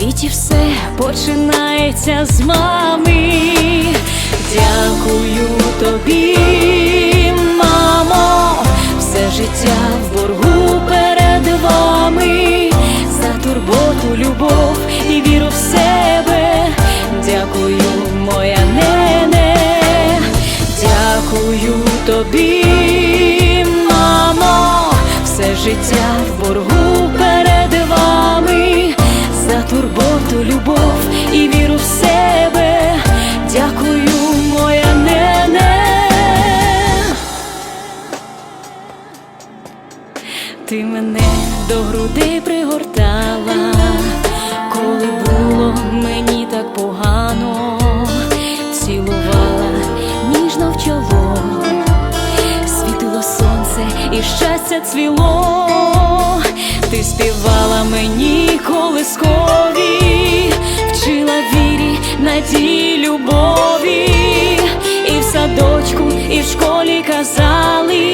Світі все починається з мами. Ти мене до грудей пригортала, коли було мені так погано, цілувала ніжно в чоло, світило сонце і щастя цвіло, ти співала мені колискові, вчила вірі, надії, любові, і в садочку, і в школі казали,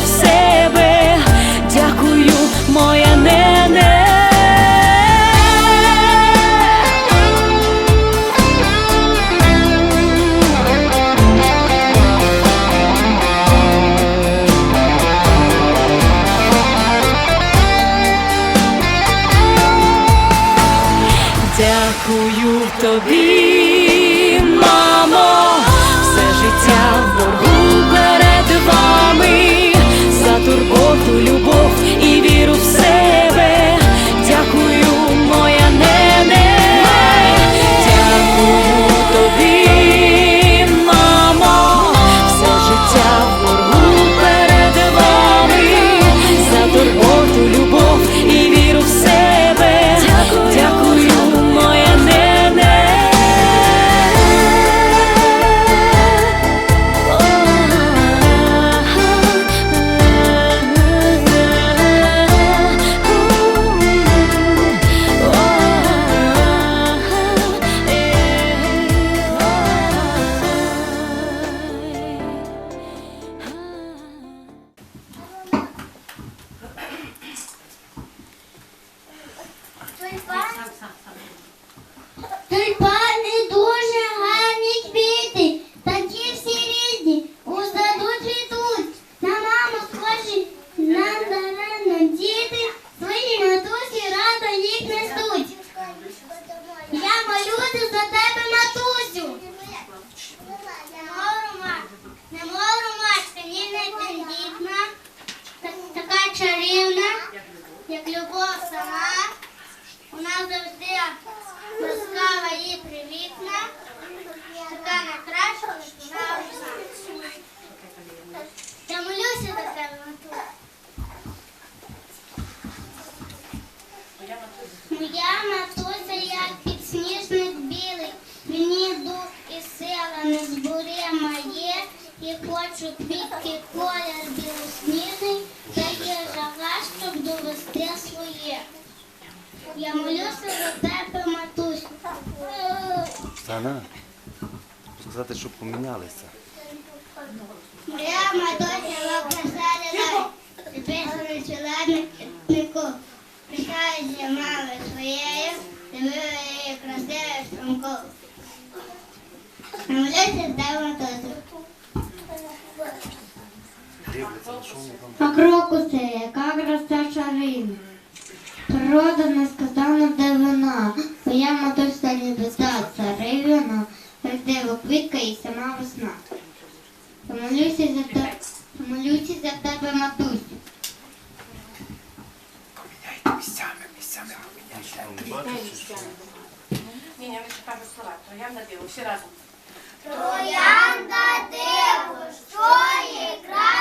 в себе. Дякую, моя нене. Дякую тобі, сама. Вона завжди ласкава і привітна, така найкраща, вона одна. Я молюся за тебе, Матуся. Моя матуся, Я молюся за тебе, матусь. Оксана, сказати, щоб помінялися. Моя матуся лопасала підписаний челеднику. Прощаюсь зі мамою своєю, дивила її красивою. Я молюся за матусю. А крокуси, яка краса шарина. Природа несказана дивина, Моя матуся не біда, царевина, прийде квітка і сама весна. Помолюся за тебе, помолюся за тебе, матусю. Поміняйте місцями, місцями поміняйте. Ні, ні, ми кажу слова. Троянда диво, всі разом. Троянда диво, що є красивіше.